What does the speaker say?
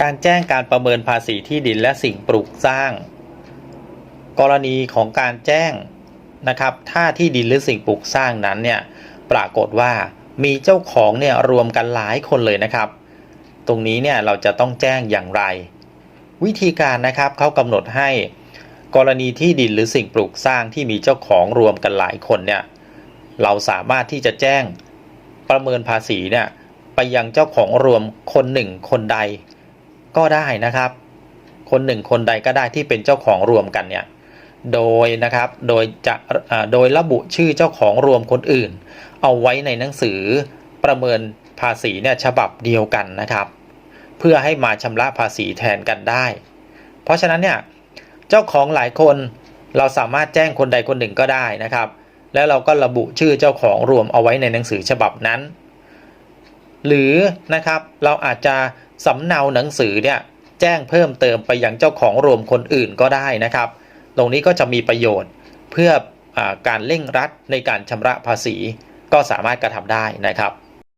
การแจ้งการประเมินภาษีที่ดินและสิ่งปลูกสร้าง กรณีของการแจ้งนะครับ ถ้าที่ดินหรือสิ่งปลูกสร้างนั้นเนี่ยปรากฏว่ามีเจ้าของเนี่ยรวมกันหลายคนเลยนะครับ ตรงนี้เนี่ยเราจะต้องแจ้งอย่างไร วิธีการนะครับเขากำหนดให้ กรณีที่ดินหรือสิ่งปลูกสร้างที่มีเจ้าของรวมกันหลายคนเนี่ยเราสามารถที่จะแจ้งประเมินภาษีเนี่ยไปยังเจ้าของรวมคนหนึ่งคนใด ก็ได้นะครับ คนหนึ่งคนใดก็ได้ที่เป็นเจ้าของรวมกันเนี่ยโดยนะครับโดยจะโดยระบุชื่อเจ้าของรวมคนอื่น เอาไว้ในหนังสือประเมินภาษีเนี่ยฉบับเดียวกันนะครับ เพื่อให้มาชำระภาษีแทนกันได้ เพราะฉะนั้นเนี่ยเจ้าของหลายคนเราสามารถแจ้งคนใดคนหนึ่งก็ได้นะครับ แล้วเราก็ระบุชื่อเจ้าของรวมเอาไว้ในหนังสือฉบับนั้น หรือนะครับเราอาจจะ สำเนาหนังสือเนี่ยแจ้งเพิ่มเติมไปยังเจ้าของรวมคนอื่นก็ได้นะครับ ตรงนี้ก็จะมีประโยชน์เพื่ออการเร่งรัดในการชำระภาษีก็สามารถกระทำได้นะครับ